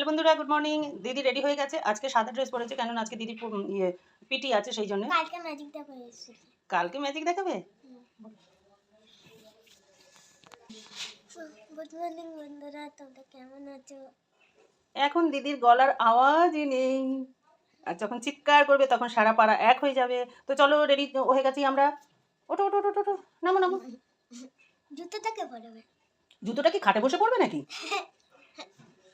Hello বন্ধুরা good morning দিদি ready হয়ে গেছে। আজকে সাদা ড্রেস পরেছে কেন আজকে দিদি ইয়ে পিটি আছে সেই জন্য। কালকে করে এসেছি। কালকে ম্যাজিক দেখাবে? গুড মর্নিং বন্ধুরা তোমরা কেমন আছো? এখন দিদির গলার আওয়াজই নেই। আর যখন চিৎকার করবে তখন সারা পাড়া এক হয়ে যাবে। তো চলো রেডি হয়ে গেছি আমরা। ওটো ওটো ওটো ওটো নামো নামো। জুতোটাকে পরবে? জুতোটা কি খাটে বসে পড়বে নাকি?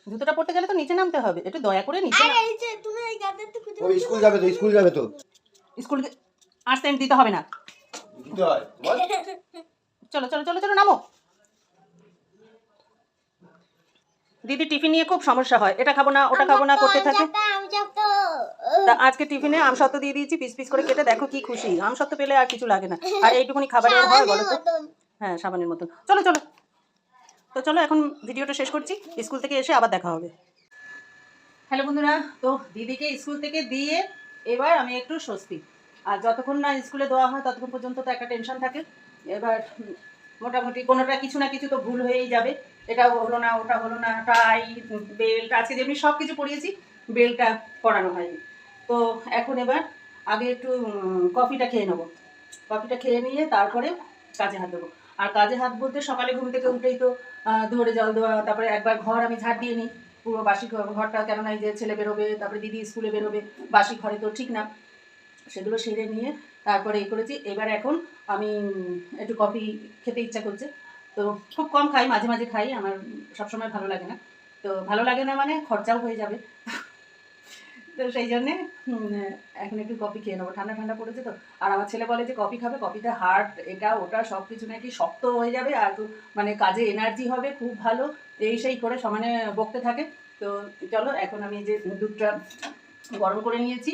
জুতোটা পড়তে গেলে তো নিচে নামতে হবে। একটু দয়া করে নিচে আর এই যে তুমি এই গাদারটা খুঁজে ও স্কুল যাবে তো স্কুল যাবে তো। স্কুল আর সেন্ট দিতে হবে না। দিতে হয়। বল চলো চলো চলো চলো নামো। দিদি টিফিন নিয়ে খুব সমস্যা হয়। এটা খাব না ওটা খাব না করতে থাকে। আমি যাব তো তা আজকে টিফিনে আম সত্ত্ব দিয়ে দিয়েছি পিস পিস করে কেটে দেখো কি খুশি। আম সত্ত্ব পেলে আর কিছু লাগে না। আর এইটুকুনি খাবারে ওর হয় বলো তো? হ্যাঁ সাবানের মতন। চলো চলো। তো চলো এখন ভিডিওটা শেষ করছি। স্কুল থেকে এসে আবার দেখা হবে। হ্যালো বন্ধুরা, তো দিদিকে স্কুল থেকে দিয়ে এবার আমি একটু স্বস্তি। আর যতক্ষণ না স্কুলে দেওয়া হয়, ততক্ষণ পর্যন্ত তো একটা টেনশন থাকে। এবার মোটামুটি কোনোটা কিছু না কিছু তো ভুল হয়েই যাবে। এটা হলো না, ওটা হলো না টাই বেল্ট, আজকে যেমনি সব কিছু পরিয়েছি বেলটা পরানো হয়নি। তো এখন এবার আগে একটু কফিটা খেয়ে নেব। কফিটা খেয়ে নিয়ে তারপরে কাজে হাত দেবো। আর কাজে হাত বলতে সকালে ঘুম থেকে উঠেই তো ধরে জল দেওয়া, তারপরে একবার ঘর আমি ঝাড় দিয়ে নিই। পুরো বাসি ঘর- ঘরটা কেননা এই যে ছেলে বেরোবে, তারপরে দিদি স্কুলে বেরোবে, বাসি ঘরে তো ঠিক না। সেগুলো সেরে নিয়ে তারপরে এই করেছি। এবার এখন আমি একটু কফি খেতে ইচ্ছা করছে। তো খুব কম খাই, মাঝে মাঝে খাই, আমার সবসময় ভালো লাগে না। তো ভালো লাগে না মানে খরচাও হয়ে যাবে। তো সেই জন্যে এখন একটু কফি খেয়ে নেব। ঠান্ডা ঠান্ডা পড়েছে তো। আর আমার ছেলে বলে যে, কফি খাবে, কফিতে হার্ট, এটা, ওটা সব কিছু নাকি শক্ত হয়ে যাবে আর তো মানে কাজে এনার্জি হবে, খুব ভালো। এই সেই করে সমানে বকতে থাকে। তো চলো, এখন আমি যে দুধটা গরম করে নিয়েছি,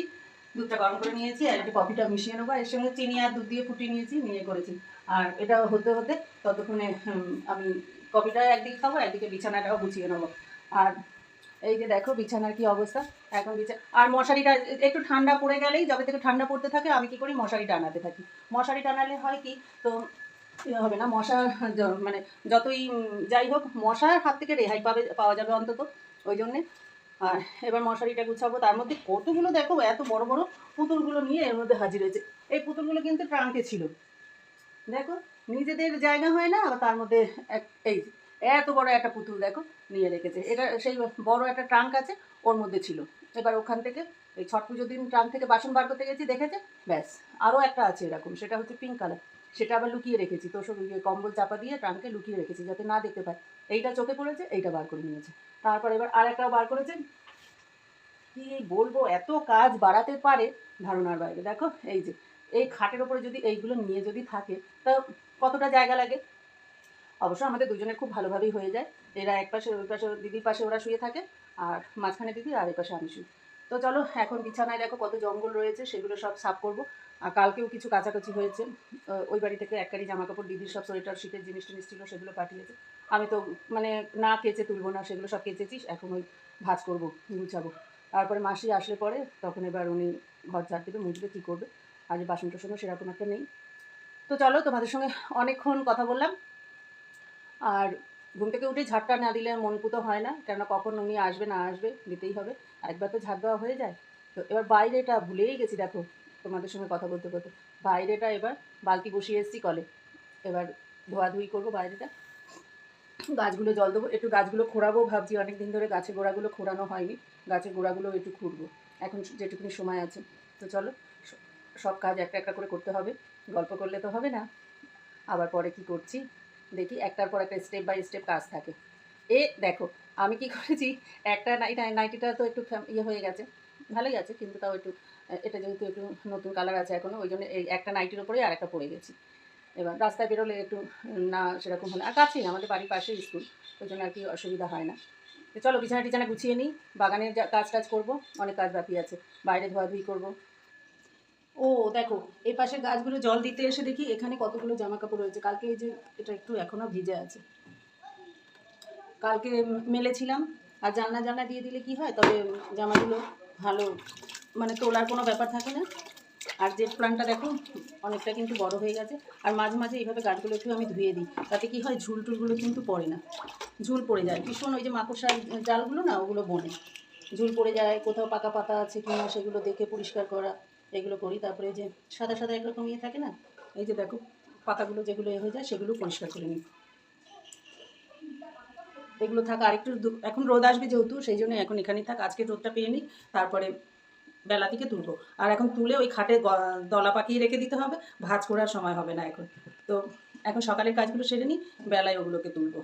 দুধটা গরম করে নিয়েছি, আর একটু কফিটা মিশিয়ে নেব। এর সঙ্গে চিনি আর দুধ দিয়ে ফুটিয়ে নিয়েছি, নিয়ে করেছি। আর এটা হতে হতে ততক্ষণে আমি কফিটা একদিকে খাব, একদিকে বিছানাটাও গুছিয়ে নেব। আর এই যে দেখো বিছানার কি অবস্থা? এখন বিছানা আর মশারিটা একটু ঠান্ডা পড়ে গেলেই যবে থেকে ঠান্ডা পড়তে থাকে, আমি কি করি মশারি টানাতে থাকি। মশারি টানালে হয় কি, তো হবে না, মশা মানে যতই যাই হোক, মশার হাত থেকে রেহাই পাবে, পাওয়া যাবে অন্তত, ওই জন্যে। আর এবার মশারিটা গুছাবো, তার মধ্যে কতগুলো দেখো, এত বড় বড় পুতুলগুলো নিয়ে এর মধ্যে হাজির হয়েছে। এই পুতুলগুলো কিন্তু ট্রাঙ্কে ছিল। দেখো, নিজেদের জায়গা হয় না তার মধ্যে এক এই এত বড় একটা পুতুল দেখো নিয়ে রেখেছে। এটা সেই বড় একটা ট্রাঙ্ক আছে, ওর মধ্যে ছিল। এবার ওখান থেকে এই ছট পুজোর দিন ট্রাঙ্ক থেকে বাসন বার করতে গেছি, দেখেছে? ব্যাস আরও একটা আছে এরকম, সেটা হচ্ছে পিঙ্ক কালার সেটা আবার লুকিয়ে রেখেছি তো সব কম্বল চাপা দিয়ে ট্রাঙ্কে লুকিয়ে রেখেছি, যাতে না দেখতে পায়। এইটা চোখে পড়েছে, এইটা বার করে নিয়েছে। তারপর এবার আর একটাও বার করেছে। কি বলব, এত কাজ বাড়াতে পারে ধারণার বাইরে। দেখো, এই যে, এই খাটের ওপরে যদি এইগুলো নিয়ে যদি থাকে, তা কতটা জায়গা লাগে? অবশ্য আমাদের দুজনের খুব ভালোভাবেই হয়ে যায়। এরা এক পাশে, ওই পাশে, দিদির পাশে ওরা শুয়ে থাকে, আর মাঝখানে দিদি আর এই পাশে আমি শুই। তো চলো, এখন বিছানায় দেখো কত জঙ্গল রয়েছে, সেগুলো সব সাফ করব। আর কালকেও কিছু কাচাকাচি হয়েছে। ওই বাড়ি থেকে এক কারি জামা কাপড় দিদির সব সোয়েটার, শীতের জিনিস টিনিস ছিল, সেগুলো পাঠিয়েছে। আমি তো মানে না কেচে তুলবো না, সেগুলো সব কেচেছি এখন ওই ভাজ করব, গুছাবো। তারপরে মাসি আসলে পরে, তখন এবার উনি ঘর ঝাড় দেবে, মুছবে, কী করবে। আজ বাসন টাসনও সেরকম একটা নেই। তো চলো, তোমাদের সঙ্গে অনেকক্ষণ কথা বললাম। আর ঘুম থেকে উঠে ঝাড়টা না দিলে মন পুতো হয় না, কেননা কখন উনি আসবে না আসবে দিতেই হবে। একবার তো ঝাড় দেওয়া হয়ে যায়। তো এবার বাইরেটা ভুলেই গেছি, দেখো, তোমাদের সঙ্গে কথা বলতে বলতে। বাইরেটা এবার বালতি বসিয়ে এসেছি কলে। এবার ধোয়াধুয়ি করব বাইরেটা। গাছগুলো জল দেবো, একটু গাছগুলো খোঁড়াবো ভাবছি অনেক দিন ধরে গাছের গোড়াগুলো খোঁড়ানো হয়নি। গাছের গোড়াগুলো একটু খুঁড়বো, এখন যেটুকুনি সময় আছে। তো চলো সব কাজ একটা একটা করে করতে হবে। গল্প করলে তো হবে না। আবার পরে কি করছি? দেখি একটার পর একটা স্টেপ বাই স্টেপ কাজ থাকে। এ, দেখো, আমি কি করেছি, একটা নাইট নাইটিটা তো একটু ইয়ে হয়ে গেছে, ভালোই আছে, কিন্তু তাও একটু, এটা যেহেতু একটু নতুন কালার আছে এখনও ওই জন্য এই একটা নাইটির ওপরেই আর একটা পরে গেছি। এবার রাস্তায় বেরোলে একটু, না, সেরকম হলে, আর কাছেই আমাদের বাড়ির পাশেই স্কুল ওই জন্য আর কি অসুবিধা হয় না। তো চলো, বিছানা টিছানা গুছিয়ে নিই, বাগানের কাজ টাজ করব, অনেক কাজ বাকি আছে, বাইরে ধোয়াধুয়ি করব। ও, দেখো, এই পাশের গাছগুলো জল দিতে এসে দেখি এখানে কতগুলো জামা কাপড় রয়েছে। কালকে এই যে এটা একটু এখনও ভিজে আছে। কালকে মেলেছিলাম, আর জানলা জানলা দিয়ে দিলে কি হয়? তবে জামাগুলো ভালো মানে তোলার কোনো ব্যাপার থাকে না। আর জেট প্লান্টটা দেখো, অনেকটা কিন্তু বড় হয়ে গেছে। আর মাঝে মাঝে এইভাবে গাছগুলো একটু আমি ধুয়ে দিই, তাতে কি হয়? ঝুল টুলগুলো কিন্তু পড়ে না। ঝুল পড়ে যায়। ভীষণ ওই যে মাকড়সার জালগুলো না, ওগুলো বনে। ঝুল পড়ে যায়, কোথাও পাকা পাতা আছে কিনা সেগুলো দেখে পরিষ্কার করা। এগুলো করি। তারপরে যে সাদা সাদা একরকম ইয়ে থাকে না, এই যে দেখো পাতাগুলো যেগুলো এ হয়ে যায় সেগুলো পরিষ্কার করে নিই। এগুলো থাক আরেকটু এখন রোদ আসবে যেহেতু, সেই জন্য এখন এখানেই থাক, আজকে রোদটা পেয়ে নিই, তারপরে বেলা থেকে তুলবো। আর এখন তুলে ওই খাটে দলা পাকিয়ে রেখে দিতে হবে, ভাজ করার সময় হবে না এখন। তো এখন সকালের কাজগুলো সেরে নিই, বেলায় ওগুলোকে তুলবো।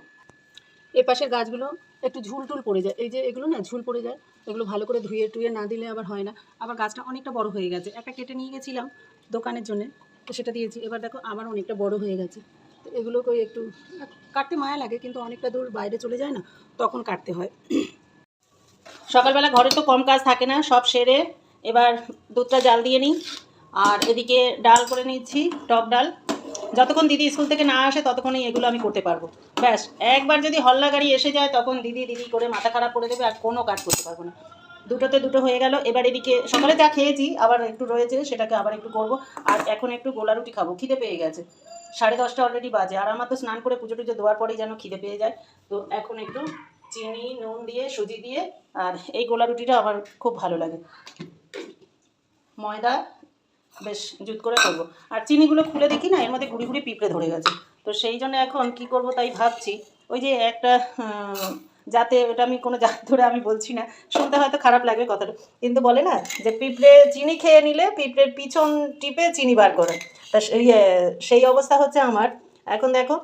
এ পাশের গাছগুলো একটু ঝুল টুল পড়ে যায়। এই যে এগুলো না ঝুল পড়ে যায়, এগুলো ভালো করে ধুয়ে টুয়ে না দিলে আবার হয় না। আবার গাছটা অনেকটা বড় হয়ে গেছে। একটা কেটে নিয়ে গেছিলাম দোকানের জন্য, তো সেটা দিয়েছি। এবার দেখো আবার অনেকটা বড় হয়ে গেছে। তো এগুলোকে একটু কাটতে মায়া লাগে, কিন্তু অনেকটা দূর বাইরে চলে যায় না, তখন কাটতে হয়। সকালবেলা ঘরে তো কম কাজ থাকে না, সব সেরে এবার দুধটা জাল দিয়ে নিই। আর এদিকে ডাল করে নিচ্ছি, টক ডাল। যতক্ষণ দিদি স্কুল থেকে না আসে, ততক্ষণই এগুলো আমি করতে পারব। ব্যাস, একবার যদি হল্লা গাড়ি এসে যায়, তখন দিদি দিদি করে মাথা খারাপ করে দেবে, আর কোনো কাজ করতে পারব না। দুটোতে দুটো হয়ে গেল। এবার এদিকে সকালে যা খেয়েছি, আবার একটু রয়েছে, সেটাকে আবার একটু করব। আর এখন একটু গোলা রুটি খাব, খিদে পেয়ে গেছে। সাড়ে দশটা অলরেডি বাজে, আর আমার তো স্নান করে পুজো টুজো দেওয়ার পরেই যেন খিদে পেয়ে যায়। তো এখন একটু চিনি, নুন দিয়ে, সুজি দিয়ে, আর এই গোলা রুটিটা আমার খুব ভালো লাগে। ময়দা বেশ, জুত করে করব। আর চিনিগুলো খুলে দেখি না, এর মধ্যে ঘুরি ঘুরি পিঁপড়ে ধরে গেছে। তো সেই জন্য এখন কি করব তাই ভাবছি। ওই যে একটা যাতে ওটা আমি কোনো জাত ধরে আমি বলছি না, শুনতে হয়তো খারাপ লাগবে কথাটা। কিন্তু বলে না যে পিঁপড়ে চিনি খেয়ে নিলে পিঁপড়ের পিছন টিপে চিনি বার করে। তা সেই সেই অবস্থা হচ্ছে আমার। এখন দেখো,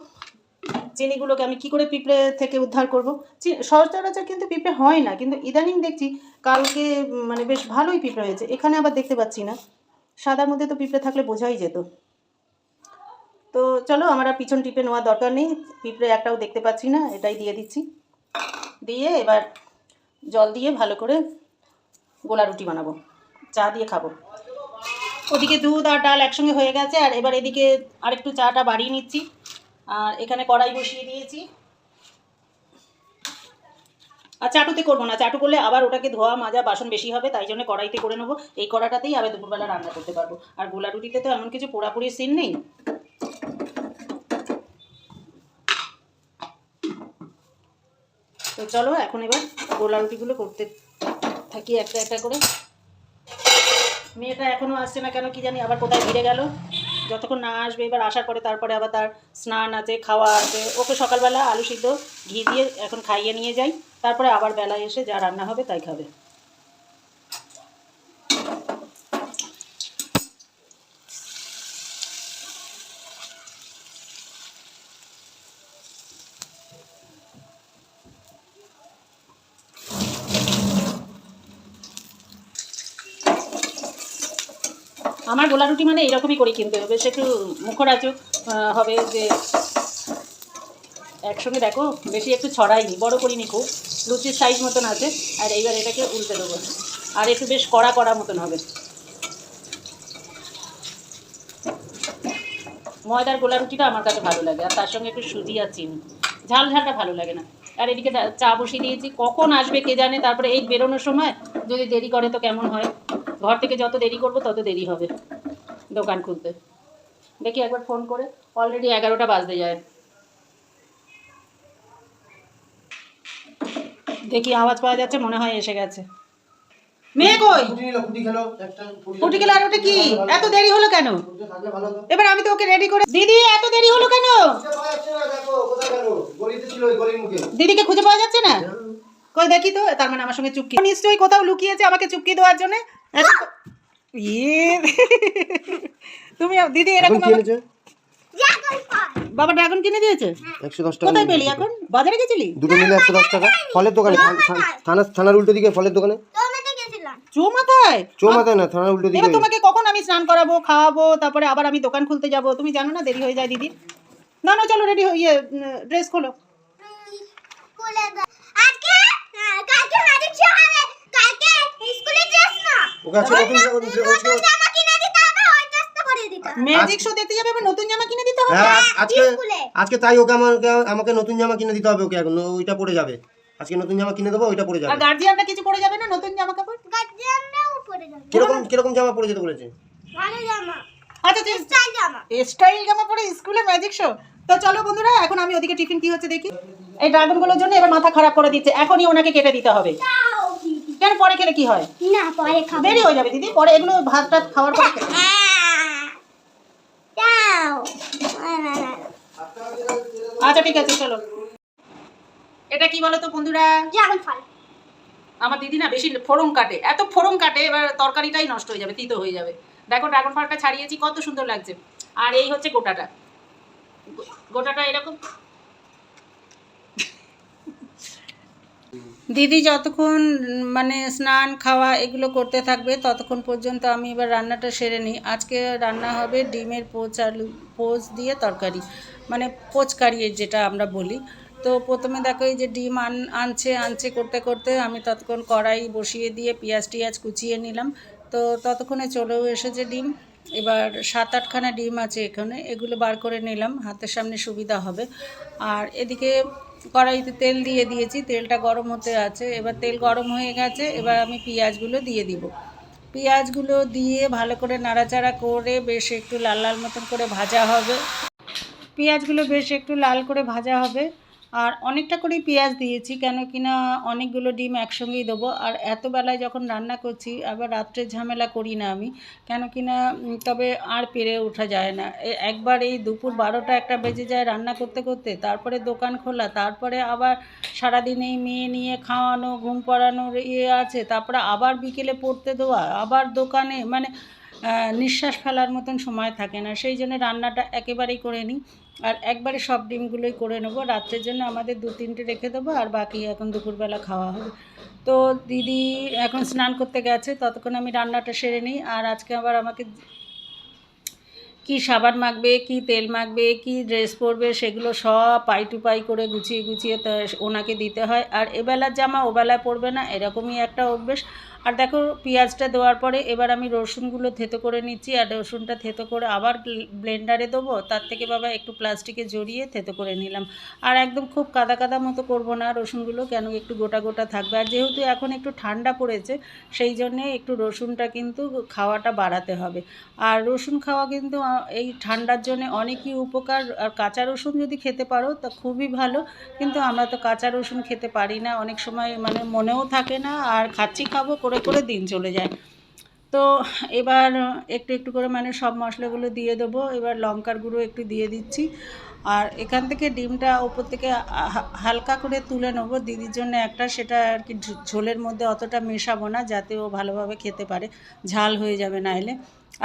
চিনিগুলোকে আমি কি করে পিঁপড়ে থেকে উদ্ধার করব? সচরাচর কিন্তু পিঁপড়ে হয় না, কিন্তু ইদানিং দেখছি কালকে মানে বেশ ভালোই পিঁপড়ে হয়েছে। এখানে আবার দেখতে পাচ্ছি না। সাদার মধ্যে তো পিঁপড়ে থাকলে বোঝাই যেত। তো চলো, আমার আর পিছন টিপে নেওয়ার দরকার নেই। পিঁপড়ে একটাও দেখতে পাচ্ছি না, এটাই দিয়ে দিচ্ছি। দিয়ে এবার জল দিয়ে ভালো করে গোলা রুটি বানাবো। চা দিয়ে খাব। ওদিকে দুধ আর ডাল একসঙ্গে হয়ে গেছে, আর এবার এদিকে আরেকটু চাটা বাড়িয়ে নিচ্ছি। আর এখানে কড়াই বসিয়ে দিয়েছি। আর চাটুতে করব না। চাটু করলে আবার ওটাকে ধোয়া মাজা বাসন বেশি হবে, তাই জন্য কড়াইতে করে নেব। এই কড়াটাতেই আবার দুপুরবেলা রান্না করতে পারব। আর গোলা রুটিতে তো এমন কিছু পোড়াপুরি সিন নেই। তো চলো, এখন এবার গোলা রুটিগুলো করতে থাকি একটা একটা করে। মেয়েটা এখনও আসছে না কেন, কি জানি আবার কোথায় ভিড়ে গেল। যতক্ষণ না আসবে, এবার আসার পরে তারপরে আবার তার স্নান আছে, খাওয়া আছে। ওকে সকালবেলা আলু সিদ্ধ ঘি দিয়ে এখন খাইয়ে নিয়ে যাই। তারপরে আবার বেলায় এসে যা রান্না হবে তাই খাবে। রুটি মানে এরকমই করে কিনতে হবে সে একটু মুখরাচক হবে যে একসঙ্গে দেখো, বেশি একটু ছড়াইনি, বড় করিনি খুব, লুচির সাইজ মতন আছে, আর এইবার এটাকে উল্টে দেবো। আর একটু বেশ কড়া কড়া মতন হবে। ময়দার গোলা রুটিটা আমার কাছে ভালো লাগে, আর তার সঙ্গে একটু সুজি আর চিনি। ঝাল ঝালটা ভালো লাগে না। আর এদিকে চা বসিয়ে দিয়েছি, কখন আসবে কে জানে, তারপরে এই বেরোনোর সময় যদি দেরি করে তো কেমন হয়? ঘর থেকে যত দেরি করব তত দেরি হবে। দোকান খুলতে। দেখি একবার ফোন করে। অলরেডি এগারোটা বাজতে যায়। দেখি আওয়াজ পাওয়া যাচ্ছে, মনে হয় এসে গেছে। মেয়ে কি? এত দেরি হলো কেন? এবার আমি তো ওকে রেডি করে দিদি, এত দেরি হলো কেন। দিদিকে খুঁজে পাওয়া যাচ্ছে না? কই দেখি তো, তার মানে আমার সঙ্গে চুপকি নিশ্চয়ই কোথাও লুকিয়েছে আমাকে চুপকি দেওয়ার জন্য। তুমি দিদি এরকম? বাবা ড্রাগন কিনে দিয়েছে? একশো দশ টাকা কোথায় পেলি এখন? বাজারে গেছিলি? দুটো মিলে একশো দশ টাকা। ফলের দোকানে থান- থান- থানা- থানার উল্টো দিকে ফলের দোকানে। টমেটো গেছিলাম চো মাথায় চৌমাথায় না থানার উল্টো দিকে। তোমাকে কখন আমি স্নান করাবো খাওয়াবো তারপরে আবার আমি দোকান খুলতে যাব? তুমি জানো না দেরি হয়ে যায় দিদি না না চলো রেডি ইয়ে ড্রেস খোলো। আজকে হ্যাঁ, কালকে ম্যাজিক শো হবে কালকে স্কুলে ড্রেস না ওকে আজকে নতুন জামা- আজকে- নতুন জামা কিনে দিতে হবে ওই ড্রেসটা পরিয়ে দিতে ম্যাজিক শো দেখতে যাবে নতুন জামা কিনে দিতে হবে? হ্যাঁ আজকে আজকে তাই ওকে আমাকে আমাকে নতুন জামা কিনে দিতে হবে ওকে এখন ওইটা পরে যাবে। আজকে নতুন জামা কিনে দেবো ওইটা পরে আর যাবে গার্জিয়ানরা কিছু পরে যাবে না নতুন জামা কাপড়? গার্জিয়ানরাও পরে যাবে। কীরকম কীরকম জামা পরে যেতে বলেছে? ভালো জামা। আচ্ছা তুই স্টাইল জামা। স্টাইল জামা পরে স্কুলে ম্যাজিক শো তো চলো বন্ধুরা এখন আমি ওদিকে টিফিন কি হচ্ছে দেখি। এই ড্রাগনগুলোর জন্য এবার মাথা খারাপ করে দিচ্ছে এখনই ওনাকে কেটে দিতে হবে। কেন পরে খেলে কি হয়? না পরে খাব। দেরি হয়ে যাবে দিদি পরে এগুলো ভাত টাত খাওয়ার পরে খেলে। দাও। আচ্ছা ঠিক আছে চলো। এটা কি বলো তো বন্ধুরা? ড্রাগন ফল। আমার দিদি না বেশি ফোড়ন কাটে। এত ফোড়ন কাটে এবার তরকারিটাই নষ্ট হয়ে যাবে তিতো হয়ে যাবে। দেখো ড্রাগন ফলটা ছাড়িয়েছি কত সুন্দর লাগছে। আর এই হচ্ছে গোটাটা। গোটাটা এরকম। দিদি যতক্ষণ মানে স্নান, খাওয়া এগুলো করতে থাকবে, ততক্ষণ পর্যন্ত আমি এবার রান্নাটা সেরে নিই। আজকে রান্না হবে ডিমের পোচ আলু, পোচ দিয়ে তরকারি মানে পোচ কারিয়ে যেটা আমরা বলি। তো প্রথমে দেখো এই যে ডিম আন, আনছে আনছে করতে করতে আমি ততক্ষণ কড়াই বসিয়ে দিয়ে পেঁয়াজ টিয়াজ কুচিয়ে নিলাম। তো ততক্ষণে চলেও এসেছে ডিম। এবার সাত আটখানা ডিম আছে এখানে, এগুলো বার করে নিলাম, হাতের সামনে সুবিধা হবে। আর এদিকে কড়াইতে তেল দিয়ে দিয়েছি, তেলটা গরম হতে আছে। এবার তেল গরম হয়ে গেছে, এবার আমি পেঁয়াজগুলো দিয়ে দিব। পেঁয়াজগুলো দিয়ে ভালো করে নাড়াচাড়া করে বেশ একটু লাল লাল মতন করে ভাজা হবে। পেঁয়াজগুলো বেশ একটু লাল করে ভাজা হবে। আর অনেকটা করেই পেঁয়াজ দিয়েছি, কেন কিনা অনেকগুলো ডিম একসঙ্গেই দেবো। আর এত বেলায় যখন রান্না করছি, আবার রাত্রে ঝামেলা করি না আমি, কেন কিনা তবে আর পেরে ওঠা যায় না। একবার এই দুপুর বারোটা একটা বেজে যায় রান্না করতে করতে, তারপরে দোকান খোলা, তারপরে আবার সারাদিন এই মেয়ে নিয়ে খাওয়ানো, ঘুম পড়ানোর ইয়ে আছে, তারপরে আবার বিকেলে পড়তে দেওয়া, আবার দোকানে মানে নিঃশ্বাস ফেলার মতন সময় থাকে না। সেই জন্য রান্নাটা একেবারেই করে নিই। আর একবারে সব ডিমগুলোই করে নেব। রাত্রের জন্য আমাদের দু তিনটে রেখে দেবো আর বাকি এখন দুপুরবেলা খাওয়া হবে। তো দিদি এখন স্নান করতে গেছে, ততক্ষণ আমি রান্নাটা সেরে নিই। আর আজকে আবার আমাকে কি সাবান মাখবে, কি তেল মাখবে, কি ড্রেস পরবে, সেগুলো সব পাই টু পাই করে গুছিয়ে গুছিয়ে ওনাকে দিতে হয়। আর এবেলার জামা ওবেলায় পরবে না, এরকমই একটা অভ্যেস। আর দেখো, পেঁয়াজটা দেওয়ার পরে এবার আমি রসুনগুলো থেতো করে নিচ্ছি, আর রসুনটা থেতো করে আবার ব্লেন্ডারে দেবো। তার থেকে বাবা একটু প্লাস্টিকে জড়িয়ে থেতো করে নিলাম। আর একদম খুব কাদা কাদা মতো করব না রসুনগুলো, কেন একটু গোটা গোটা থাকবে। আর যেহেতু এখন একটু ঠান্ডা পড়েছে, সেই জন্যে একটু রসুনটা কিন্তু খাওয়াটা বাড়াতে হবে। আর রসুন খাওয়া কিন্তু এই ঠান্ডার জন্য অনেকই উপকার। আর কাঁচা রসুন যদি খেতে পারো, তা খুবই ভালো। কিন্তু আমরা তো কাঁচা রসুন খেতে পারি না। অনেক সময় মানে মনেও থাকে না, আর খাচ্ছি, খাব, করে করে দিন চলে যায়। তো এবার একটু একটু করে মানে সব মশলাগুলো দিয়ে দেবো। এবার লঙ্কার গুঁড়ো একটু দিয়ে দিচ্ছি। আর এখান থেকে ডিমটা ওপর থেকে হালকা করে তুলে নেব। দিদির জন্য একটা সেটা আর কি ঝোলের মধ্যে অতটা মেশাবো না, যাতে ও ভালোভাবে খেতে পারে। ঝাল হয়ে যাবে নাইলে।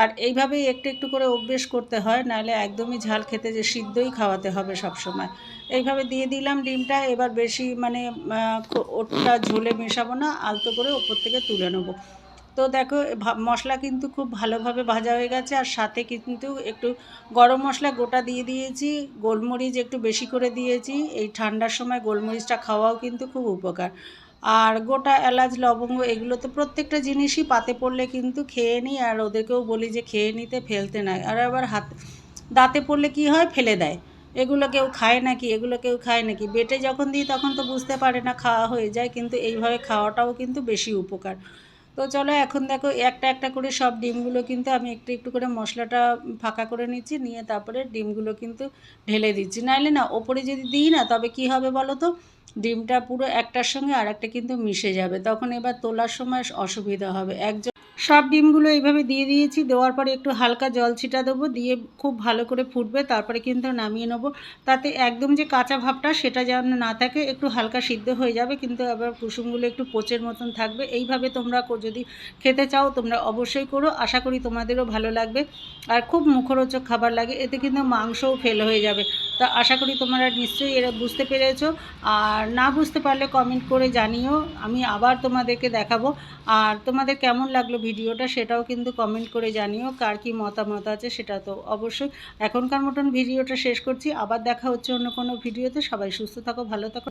আর এইভাবেই একটু একটু করে অভ্যেস করতে হয় নাহলে একদমই ঝাল খেতে যে সিদ্ধই খাওয়াতে হবে সব সময় এইভাবে দিয়ে দিলাম, ডিমটা এবার বেশি মানে ওটা ঝোলে মেশাবো না, আলতো করে ওপর থেকে তুলে নেব। তো দেখো মশলা কিন্তু খুব ভালোভাবে ভাজা হয়ে গেছে, আর সাথে কিন্তু একটু গরম মশলা গোটা দিয়ে দিয়েছি, গোলমরিচ একটু বেশি করে দিয়েছি। এই ঠান্ডার সময় গোলমরিচটা খাওয়াও কিন্তু খুব উপকার। আর গোটা এলাচ, লবঙ্গ, এগুলো তো প্রত্যেকটা জিনিসই পাতে পড়লে কিন্তু খেয়ে নিই, আর ওদেরকেও বলি যে খেয়ে নিতে ফেলতে নাই। আর আবার হাত দাঁতে পড়লে কি হয়? ফেলে দেয়। এগুলো কেউ খায় নাকি, এগুলো কেউ খায় নাকি? বেটে যখন দিই তখন তো বুঝতে পারে না খাওয়া হয়ে যায়, কিন্তু এইভাবে খাওয়াটাও কিন্তু বেশি উপকার। তো চলো এখন দেখো, একটা একটা করে সব ডিমগুলো কিন্তু আমি একটু একটু করে মশলাটা ফাঁকা করে নিচ্ছি, নিয়ে তারপরে ডিমগুলো কিন্তু ঢেলে দিচ্ছি। নাইলে না, ওপরে যদি দিই না, তবে কি হবে বলো তো? ডিমটা পুরো একটার সঙ্গে আর একটা কিন্তু মিশে যাবে। তখন এবার তোলার সময় অসুবিধা হবে। একজন সব ডিমগুলো এইভাবে দিয়ে দিয়েছি। দেওয়ার পরে একটু হালকা জল ছিটা দেবো, দিয়ে খুব ভালো করে ফুটবে, তারপরে কিন্তু নামিয়ে নেব। তাতে একদম যে কাঁচা ভাবটা সেটা যেন না থাকে, একটু হালকা সিদ্ধ হয়ে যাবে, কিন্তু আবার কুসুমগুলো একটু পোচের মতন থাকবে। এইভাবে তোমরা যদি খেতে চাও, তোমরা অবশ্যই করো। আশা করি তোমাদেরও ভালো লাগবে। আর খুব মুখরোচক খাবার লাগে, এতে কিন্তু মাংসও ফেল হয়ে যাবে। তা আশা করি তোমরা নিশ্চয়ই এরা বুঝতে পেরেছ। আর না বুঝতে পারলে কমেন্ট করে জানিও, আমি আবার তোমাদেরকে দেখাবো। আর তোমাদের কেমন লাগল ভিডিওটা সেটাও কিন্তু কমেন্ট করে জানিও, কার কী মতামত আছে সেটা তো অবশ্যই। এখনকার মতন ভিডিওটা শেষ করছি, আবার দেখা হচ্ছে অন্য কোনো ভিডিওতে। সবাই সুস্থ থাকো, ভালো থাকো।